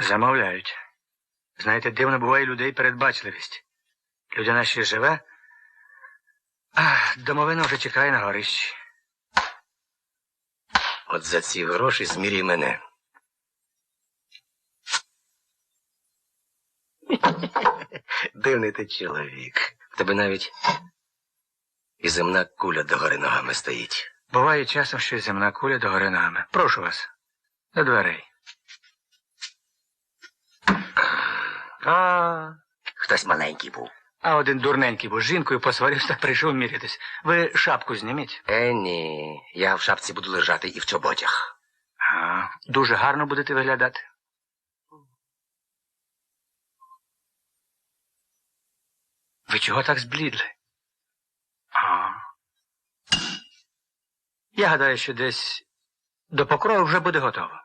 Замовляють. Знаєте, дивно буває людей передбачливість. Людина ще живе, а домовина вже чекає на горищі. От за ці гроші змірій мене. Дивний ти чоловік. В тебе навіть і земна куля догори ногами стоїть. Буває часом, що й земна куля догори ногами. Прошу вас, до дверей. А, Хтось маленький був. а один дурненький був з жінкою посварився та прийшов мірятись. Ви шапку зніміть. Е, ні, я в шапці буду лежати і в чоботях. А, дуже гарно будете виглядати. Ви чого так зблідли? А. Я гадаю, що десь до покрою вже буде готово.